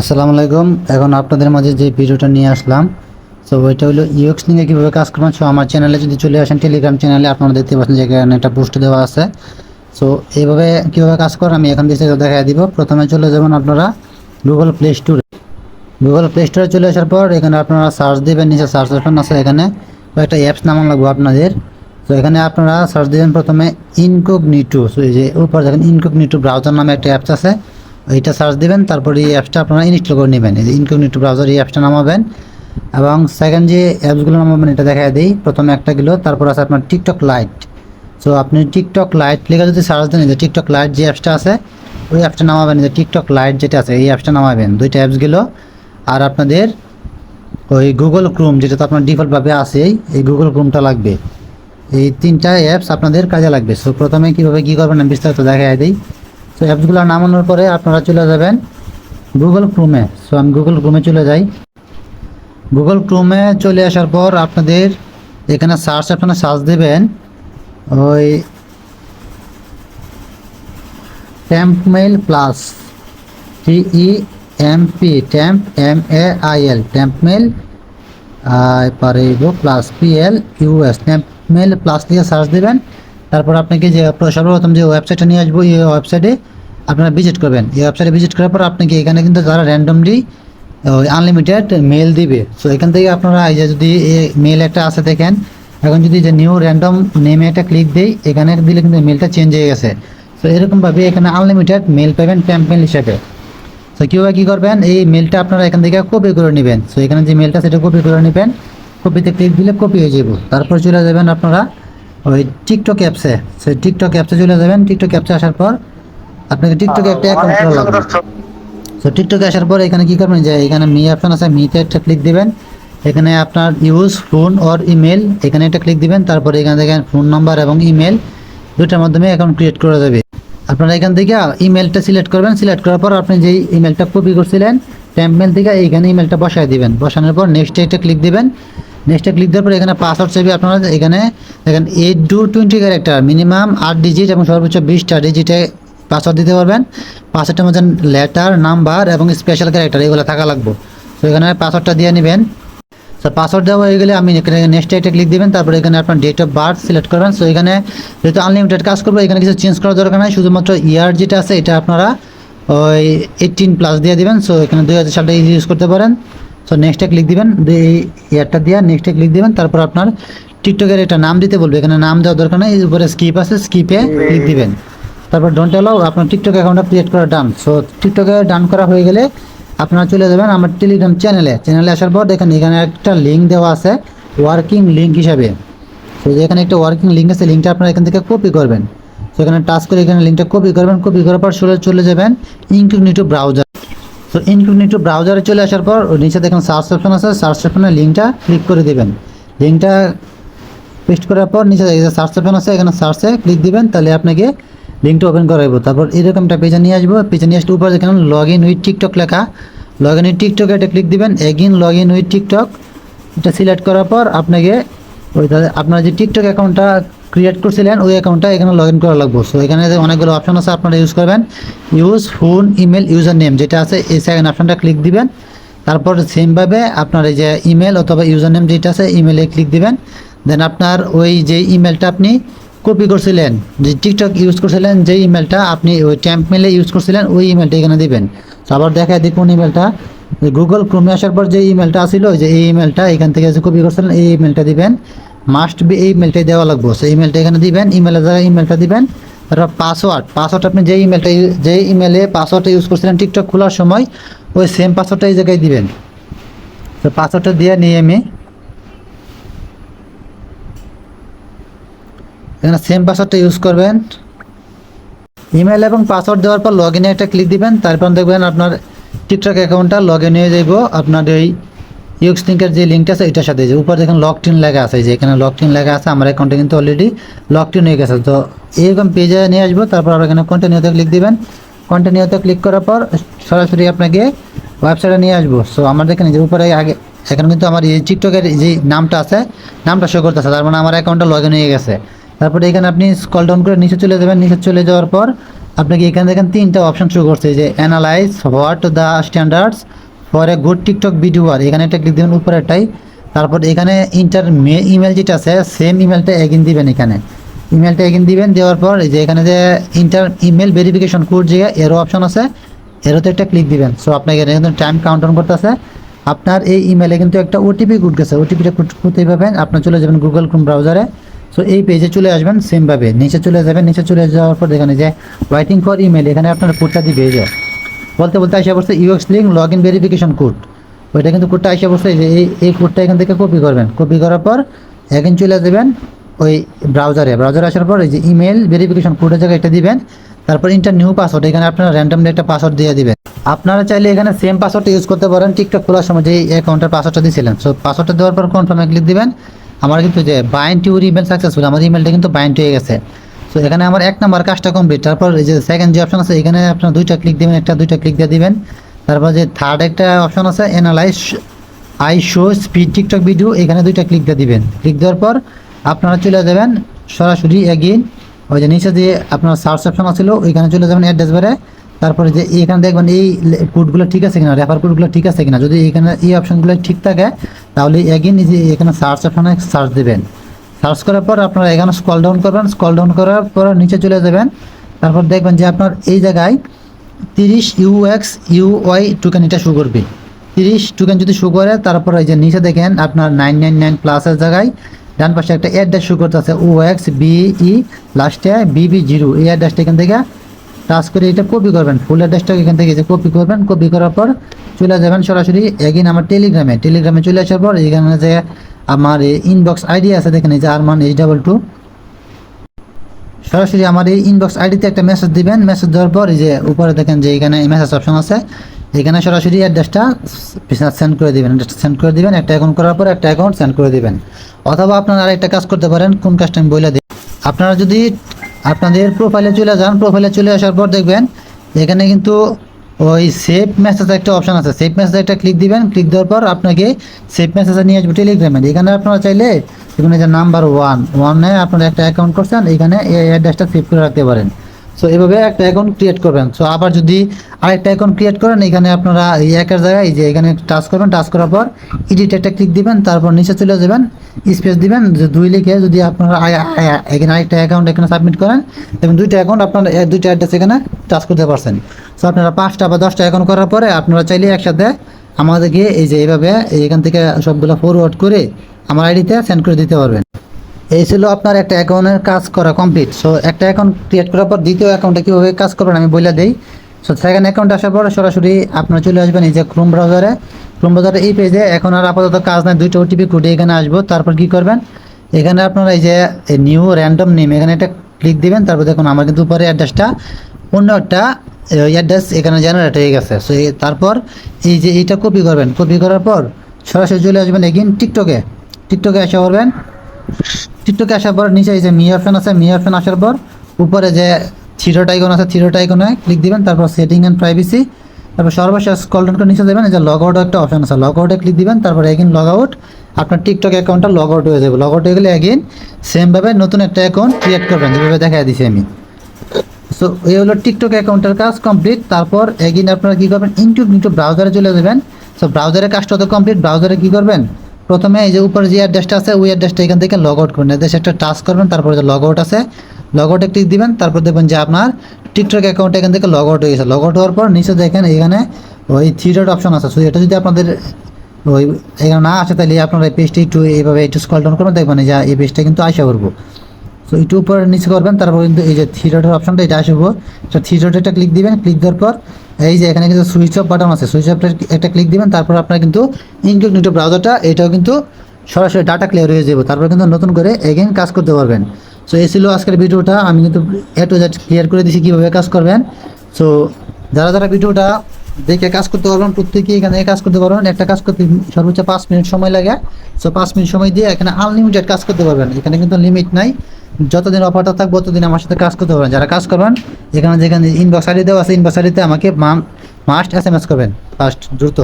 আসসালামু আলাইকুম। এখন আপনাদের মাঝে যে ভিডিওটা নিয়ে আসলাম সো ওইটা হলো ইউএক্স নিয়ে কীভাবে কাজ করবেন। সো আমার চ্যানেলে যদি চলে আসেন টেলিগ্রাম চ্যানেলে আপনারা দেখতে পাচ্ছেন যে এখানে একটা পোস্ট দেওয়া আছে। সো এইভাবে কীভাবে কাজ করেন আমি এখন বিস্তারিত দেখা দিব। প্রথমে চলে যাবেন আপনারা গুগল প্লে স্টোরে গুগল প্লে স্টোরে চলে আসার পর এখানে আপনারা সার্চ দেবেন, নিচে সার্চ অপশন আছে এখানে। কয়েকটা অ্যাপস নামান লাগবে আপনাদের। তো এখানে আপনারা সার্চ দেবেন প্রথমে ইনকোগনিটো সো এই যে উপর দেখেন ইনকোগনিটো ব্রাউজার নামে একটা অ্যাপস আছে। এইটা সার্চ দেবেন, তারপরে এই অ্যাপসটা আপনারা ইনস্টল করে নেবেন। এই যে ব্রাউজার এই অ্যাপসটা নামাবেন এবং সেকেন্ড যে অ্যাপসগুলো নামাবেন, এটা দেখা দিই। প্রথমে একটা গেলো, তারপর আছে আপনার টিকটক লাইট সো আপনি টিকটক লাইট লিখে যদি সার্চ দেন যে টিকটক লাইট যে অ্যাপসটা আছে, ওই অ্যাপসটা নামাবেন। যে টিকটক লাইট যেটা আছে, এই অ্যাপসটা নামাবেন। দুইটা অ্যাপস গেলো। আর আপনাদের ওই গুগল ক্রোম যেটা তো আপনার ডিফল্টভাবে আছেই, এই গুগল ক্রোমটা লাগবে। এই তিনটা অ্যাপস আপনাদের কাজে লাগবে। সো প্রথমে কীভাবে কী করবেন বিস্তারিত দেখাই দিই। সো অ্যাপসগুলো নামানোর পরে আপনারা চলে যাবেন গুগল ক্রোমে সো আমি গুগল ক্রোমে চলে যাই। গুগল ক্রোমে চলে আসার পর আপনাদের এখানে সার্চ আপনারা সার্চ দেবেন। ওই tempmail plus T E M P temp M A I L tempmail পারিব plus P L U S tempmail plus দিয়ে সার্চ দেবেন। তারপর আপনাকে যে সর্বপ্রথম যে ওয়েবসাইটটা নিয়ে আসব, এই ওয়েবসাইটে আপনারা ভিজিট করবেন। এই ওয়েবসাইটে ভিজিট করার পর আপনাকে এখানে কিন্তু যারা র্যান্ডমলি আনলিমিটেড মেল দিবে। সো এখান থেকে আপনারা এই যে যদি মেল একটা আছে দেখেন, এখন যদি যে নিউ র্যান্ডম নেমে একটা ক্লিক দেই, এখানে দিলে কিন্তু মেলটা চেঞ্জ হয়ে গেছে। সো এরকমভাবে এখানে আনলিমিটেড মেল পাবেন ক্যাম্পেন হিসেবে। সো কীভাবে কী করবেন, এই মেলটা আপনারা এখান থেকে কপি করে নেবেন। সো এখানে যে মেলটা সেটা কপি করে নেবেন। কপিতে ক্লিক দিলে কপি হয়ে যাব। তারপর চলে যাবেন আপনারা ওই টিকটক অ্যাপসে সেই টিকটক অ্যাপসে চলে যাবেন। টিকটক অ্যাপসে আসার পর আপনাকে টিকটকে একটা অ্যাকাউন্ট করা লাগবে। সো টিকটকে আসার পর এখানে কী করবেন? যে এখানে মি অপশন আছে মিতে একটা ক্লিক দিবেন। এখানে আপনার ইউজ ফোন অর ইমেল এখানে একটা ক্লিক দিবেন। তারপরে এখানে দেখেন ফোন নাম্বার এবং ইমেল দুটার মাধ্যমে অ্যাকাউন্ট ক্রিয়েট করা যাবে। আপনারা এখান থেকে ইমেলটা সিলেক্ট করবেন। সিলেক্ট করার পর আপনি যেই ইমেলটা কপি করছিলেন টেম্পমেল থেকে এইখানে ইমেলটা বসায় দিবেন। বসানোর পর নেক্সট একটা ক্লিক দিবেন। নেক্সটে ক্লিক দেওয়ার পর এখানে পাসওয়ার্ড চাইবে আপনারা, এখানে দেখেন eight to twenty character minimum আট ডিজিট এবং সর্বোচ্চ বিশটা ডিজিটে পাসওয়ার্ড দিতে পারবেন। পাসওয়ার্ডের মধ্যে লেটার নাম্বার এবং স্পেশাল ক্যারেক্টার এগুলো থাকা লাগবে। তো এখানে পাসওয়ার্ডটা দিয়ে নেবেন। তো পাসওয়ার্ড দেওয়া হয়ে গেলে আপনি এখানে নেক্সট একটা ক্লিক দেবেন, তারপরে এখানে আপনার ডেট অফ বার্থ সিলেক্ট করবেন। সো এখানে যেহেতু আনলিমিটেড কাজ করব, এখানে কিছু চেঞ্জ করার দরকার নেই, শুধুমাত্র ইয়ার যেটা আছে, এটা আপনারা ওই এইটিন প্লাস দিয়ে দিবেন। সো এখানে দুই হাজার সালটা ইউজ করতে পারেন। সো নেক্সটে ক্লিক দিবেন এই ইয়ারটা দিয়ে নেক্সটে ক্লিক দিবেন, তারপর আপনার টিকটকের এটা নাম দিতে বলবে, এখানে নাম দেওয়ার দরকার নেই উপরে স্কিপ আছে স্কিপে ক্লিক দিবেন। তারপর ডোন্ট অ্যালাউ আপনার টিকটক অ্যাকাউন্টটা ক্রিয়েট করা ডান সো টিকটকে ডান করা হয়ে গেলে আপনারা চলে যাবেন আমার টেলিগ্রাম চ্যানেলে চ্যানেলে আসার পর দেখেন এখানে একটা লিঙ্ক দেওয়া আছে ওয়ার্কিং লিঙ্ক হিসাবে। তো এখানে একটা ওয়ার্কিং লিঙ্ক আছে লিঙ্কটা আপনারা এখান থেকে কপি করবেন। তো এখানে টাচ করে এখানে লিঙ্কটা কপি করবেন কপি করার পর চলে চলে যাবেন ইনকগনিটো ব্রাউজার তো ইনকগনিটো ব্রাউজারে চলে আসার পর নিচে দেখেন সার্চ অপশন আছে সার্চ অপশনে লিঙ্কটা ক্লিক করে দেবেন। লিঙ্কটা পেস্ট করার পর নিচে সার্চ অপশন আছে, এখানে সার্চে ক্লিক দিবেন, তাহলে আপনাকে লিঙ্কটা ওপেন করাইবো। তারপর এরকমটা পেজে নিয়ে আসব। পেজে নিয়ে আসলে উপরে যেখানে লগ ইন উইথ টিকটক লেখা। লগ ইন উইথ টিকটক এটা ক্লিক দিবেন। Again log in with TikTok এটা সিলেক্ট করার পর আপনাকে ওই তাহলে আপনার যে টিকটক অ্যাকাউন্টটা ক্রিয়েট করছিলেন, ওই অ্যাকাউন্টটা এখানে লগ ইন করা লাগবে। সো এখানে যে অনেকগুলো অপশন আছে, আপনারা ইউজ করবেন। Use phone email user name যেটা আছে, এই সেকেন্ড অপশনটা ক্লিক দিবেন। তারপর সেমভাবে আপনার এই যে ইমেল অথবা ইউজার নেম যেটা আছে ইমেলে ক্লিক দিবেন। দেন আপনার ওই যে ইমেলটা আপনি কপি করছিলেন, যে টিকটক ইউজ করছিলেন, যে ইমেলটা আপনি ওই ট্যাম্প মেলে ইউজ করছিলেন, ওই ইমেলটা এখানে দিবেন। তো আবার দেখা দেখুন ইমেলটা গুগল ক্রোমে আসার পর যে ইমেলটা আসিল যে এই ইমেলটা এখান থেকে কপি করছিলেন, এই ইমেলটা দিবেন। মাস্ট বি এই ইমেলটাই দেওয়া লাগবে। সেই ইমেলটা এখানে দিবেন ইমেলের দ্বারা ইমেলটা দিবেন। তারপর পাসওয়ার্ড পাসওয়ার্ড আপনি যে ইমেলটা যে ইমেলে পাসওয়ার্ডটা ইউজ করছিলেন টিকটক খোলার সময়, ওই সেম পাসওয়ার্ডটা এই জায়গায় দিবেন। তো পাসওয়ার্ডটা দিয়ে নিয়ে আমি এখানে সেম পাসওয়ার্ডটা ইউজ করবেন। ইমেল এবং পাসওয়ার্ড দেওয়ার পর লগ ইনে একটা ক্লিক দিবেন। তারপর দেখবেন আপনার টিকটক অ্যাকাউন্টটা লগ ইন হয়ে যাইব। আপনার এই ইউক্স লিঙ্কের যে লিঙ্কটা আছে, এটার সাথে যে উপর দেখেন লক টিন লেখা আছে যে এখানে লক টিন লেখা আছে, আমার অ্যাকাউন্টে কিন্তু অলরেডি লক টিন হয়ে গেছে। তো এইরকম পেজে নিয়ে আসব, তারপর আর এখানে কন্টিনিউতে ক্লিক দিবেন। কন্টিনিউতে ক্লিক করার পর সরাসরি আপনাকে ওয়েবসাইটে নিয়ে আসব। সো আমার দেখেন যে উপরে আগে, এখানে কিন্তু আমার এই টিকটকের যে নামটা আছে, নামটা শো করতেছে, তার মানে আমার অ্যাকাউন্টটা লগ ইন হয়ে গেছে। তারপরে এখানে আপনি স্কল ডাউন করে নিচে চলে যাবেন, নিচে চলে যাওয়ার পর আপনাকে এখানে দেখেন তিনটা অপশন শুরু করছে যে analyze what the standards a good TikTok video আর, এখানে একটা ক্লিক দেবেন উপরেরটাই। তারপর এখানে ইন্টার মে ইমেল যেটা আছে সেম ইমেলটা এগিন দিবেন এখানে। ইমেলটা এগিন দিবেন, দেওয়ার পর যে এখানে যে ইন্টার ইমেল ভেরিফিকেশন কোড যে এরও অপশন আছে এরোতে একটা ক্লিক দিবেন। সো আপনাকে এখানে টাইম কাউন্টার করতেছে। আপনার এই ইমেলে কিন্তু একটা ওটিপি কোড গেছে। ওটিপিটা কোথায় পাবেন। আপনার চলে যাবেন গুগল ক্রোম ব্রাউজারে সো এই পেজে চলে আসবেন সেমভাবে নিচে চলে যাবেন, নিচে চলে যাওয়ার পর এখানে যে ওয়াইটিং ফর ইমেল এখানে আপনার কোডটা দিবে এই যে। বলতে বলতে আসে পড়ছে UX link log in verification code. ওইটা কিন্তু কোডটা আসে পড়ছে যে এই এই কোডটা এখান থেকে কপি করবেন। কপি করার পর এখন চলে যাবেন ওই ব্রাউজারে। ব্রাউজারে আসার পর এই যে ইমেল ভেরিফিকেশন কোডের জায়গায় এটা দিবেন, তারপর ইন্টার নিউ পাসওয়ার্ড এখানে আপনারা র্যান্ডমলি একটা পাসওয়ার্ড দিয়ে দিবেন। আপনারা চাইলে এখানে সেম পাসওয়ার্ডটা ইউজ করতে পারেন টিকটক খোলার সময় যে এই অ্যাকাউন্টের পাসওয়ার্ডটা দিয়েছিলেন সো পাসওয়ার্ডটা দেওয়ার পর কনফার্মে ক্লিক দিবেন। আমার কিন্তু যে বাইন্ড টু ইমেল সাকসেসফুল আমার ইমেলটা কিন্তু বাইন্ড হয়ে গেছে। সো এখানে আমার এক নাম্বার কাজটা কমপ্লিট তারপর এই যে সেকেন্ড যে অপশন আছে, এখানে আপনার দুইটা ক্লিক দিবেন, একটা দুইটা ক্লিক দিয়ে দিবেন। তারপর যে থার্ড একটা অপশন আছে analyze I show speed TikTok video এখানে দুইটা ক্লিক দিয়ে দিবেন। ক্লিক দেওয়ার পর আপনারা চলে যাবেন সরাসরি এগিন ওই যে নিচে যে আপনার সার্চ অপশন আছিল, ওইখানে চলে যাবেন অ্যাড্রেস বারে। তারপরে যে এখানে দেখবেন এই কোডগুলো ঠিক আছে কিনা রেফার কোডগুলো ঠিক আছে কিনা। যদি এখানে এই অপশনগুলো ঠিক থাকে, তাহলে এগিন যে এখানে সার্চ অপশনে সার্চ দেবেন। সার্চ করার পর আপনারা এখানে স্কল ডাউন করবেন। স্কল ডাউন করার পর নিচে চলে যাবেন। তারপর দেখবেন যে আপনার এই জায়গায় তিরিশ U X UX UY token এটা শো করবে। তিরিশ টোকেন যদি শো করে, তারপর এই যে নিচে দেখেন আপনার নাইন নাইন নাইন প্লাসের জায়গায়, ডান পাশে একটা অ্যাড্রেস শো করতেছে ও এক্স বিই লাস্টে বিবি জিরো এই অ্যাড্রেসটা এখান থেকে টাচ করে এটা কপি করবেন। ফুল অ্যাড্রেসটা এখান থেকে যে কপি করবেন। কপি করার পর চলে যাবেন সরাসরি এগিন আমার টেলিগ্রামে টেলিগ্রামে চলে আসার পর এখানে যে আমার এই ইনবক্স আইডি আছে, দেখেন এই যে আরমান এইচ ডাবল টু সরাসরি আমার এই ইনবক্স আইডিতে একটা মেসেজ দিবেন। মেসেজ দেওয়ার পর এই যে উপরে দেখেন যে এখানে মেসেজ অপশন আছে। এখানে সরাসরি অ্যাড্রেসটা সেন্ড করে দিবেন। অ্যাড্রেসটা সেন্ড করে দিবেন। একটা অ্যাকাউন্ট করার পর একটা অ্যাকাউন্ট সেন্ড করে দিবেন। অথবা আপনারা আরেকটা কাজ করতে পারেন, কোন কাজটা আমি বলে দিই। আপনারা যদি আপনাদের প্রোফাইলে চলে যান প্রোফাইলে চলে আসার পর দেখবেন, এখানে কিন্তু ওই সেভ মেসেজ একটা অপশন আছে। সেভ মেসেজ একটা ক্লিক দিবেন ক্লিক দেওয়ার পর আপনাকে সেভ মেসেজে নিয়ে আসবে টেলিগ্রামে এখানে আপনারা চাইলে এখানে যে নাম্বার ওয়ান ওয়ানে আপনারা একটা অ্যাকাউন্ট করছেন, এখানে এই অ্যাড্রেসটা সেভ করে রাখতে পারেন। সো এভাবে একটা অ্যাকাউন্ট ক্রিয়েট করবেন। সো আবার যদি আরেকটা অ্যাকাউন্ট ক্রিয়েট করেন, এখানে আপনারা এই একের জায়গায় যে এখানে টাচ করবেন টাচ করার পর এডিট একটা ক্লিক দিবেন, তারপর নিচে চলে যাবেন স্পেস দিবেন, যে দুই লিখে যদি আপনারা এখানে আরেকটা অ্যাকাউন্ট এখানে সাবমিট করেন এবং দুইটা অ্যাকাউন্ট আপনারা, দুইটা অ্যাড্রেস এখানে টাচ করতে পারছেন। সো আপনারা পাঁচটা বা দশটা অ্যাকাউন্ট করার পরে আপনারা চাইলে একসাথে আমাদেরকে এই যে এইভাবে এখান থেকে সবগুলো ফরওয়ার্ড করে আমার আইডিতে সেন্ড করে দিতে পারবেন। এই ছিল আপনার একটা অ্যাকাউন্টের কাজ করা কমপ্লিট সো একটা অ্যাকাউন্ট ক্রিয়েট করার পর দ্বিতীয় অ্যাকাউন্টে কীভাবে কাজ করবেন আমি বলে দিই। সো সেকেন্ড অ্যাকাউন্ট আসার পর সরাসরি আপনারা চলে আসবেন এই যে ক্রোম ব্রাউজারে ক্রোম ব্রাউজারে এই পেজে এখন আর আপাতত কাজ নাই, দুইটা ওটিপি কোডে এখানে আসব, তারপর কি করবেন? এখানে আপনারা এই যে নিউ র্যান্ডম নেম এখানে একটা ক্লিক দিবেন, তারপর দেখুন আমার কিন্তু উপরে অ্যাড্রেসটা অন্য একটা অ্যাড্রেস এখানে জেনারেট হয়ে গেছে। সো তারপর এই যে এইটা কপি করবেন। কপি করার পর সরাসরি চলে আসবেন এগিন টিকটকে টিকটকে আসা করবেন টিকটকে আসার পর নিচে এই যে মি ফ্যান আছে মি ফ্যান আসার পর উপরে যে থিরো টাইকন আছে থিরো টাইকনে ক্লিক দিবেন। তারপর সেটিং অ্যান্ড প্রাইভেসি তারপর সর্বশেষ স্কল ডাউন করে নিচে দেবেন, এই যে লগ আউট একটা অপশন আছে লগ আউটে ক্লিক দিবেন। তারপর এগিন লগ আউট আপনার টিকটক অ্যাকাউন্টটা লগ আউট হয়ে যাবে। লগ আউট হয়ে গেলে এগিন সেমভাবে নতুন একটা অ্যাকাউন্ট ক্রিয়েট করবেন। যেভাবে দেখা দিছি আমি। সো এই হলো টিকটক অ্যাকাউন্টের কাজ কমপ্লিট তারপর এগিন আপনারা কী করবেন? ইউটিউব ইউটিউব ব্রাউজারে চলে যাবেন। সো ব্রাউজারের কাজটা তো কমপ্লিট ব্রাউজারে কী করবেন? প্রথমে এই যে উপরে যে অ্যাড্রেসটা আছে, ওই অ্যাড্রেসটা এখান থেকে লগ আউট করবেন অ্যাড্রেস একটা টাচ করবেন, তারপরে যে লগ আউট আছে লগ আউটে ক্লিক দিবেন, তারপর দেখবেন যে আপনার টিকটক অ্যাকাউন্ট এখান থেকে লগ আউট হয়ে গেছে। লগ আউট হওয়ার পর নিচে দেখেন এখানে ওই থ্রি ডট অপশন আছে। সো এটা যদি আপনাদের ওই এখানে না আসে, তাহলে আপনারা এই পেজটা একটু এইভাবে একটু স্কল ডাউন করবেন। দেখবেন যে এই পেজটা কিন্তু আশা করব সো একটু উপরে নিচে করবেন, তারপর কিন্তু এই যে থ্রি ডটের অপশনটা এটা আসব তো থ্রি ডটেটা ক্লিক দিবেন ক্লিক দেওয়ার পর এই যে এখানে কিন্তু সুইচ অফ বাটন আছে। সুইচ অফটা একটা ক্লিক দিবেন, তারপর আপনার কিন্তু ইনকগনিটো ব্রাউজারটা এটাও কিন্তু সরাসরি ডাটা ক্লিয়ার হয়ে যাবে। তারপর কিন্তু নতুন করে এগেন কাজ করতে পারবেন। সো এই ছিল আজকের ভিডিওটা। আমি কিন্তু এ টু জেড ক্লিয়ার করে দিয়েছি কীভাবে কাজ করবেন। সো যারা যারা ভিডিওটা দেখে কাজ করতে পারবেন প্রত্যেকেই এখানে কাজ করতে পারবেন। একটা কাজ করতে সর্বোচ্চ পাঁচ মিনিট সময় লাগে। সো পাঁচ মিনিট সময় দিয়ে এখানে আনলিমিটেড কাজ করতে পারবেন। এখানে কিন্তু লিমিট নাই। যতদিন অফারটা থাকবে, ততদিন আমার সাথে কাজ করতে পারবেন। যারা কাজ করবেন, এখানে যেখানে ইনবক্স দেওয়া আছে ইনবক্স আমাকে মাস্ট এস এম এস করবেন। ফার্স্ট দ্রুত।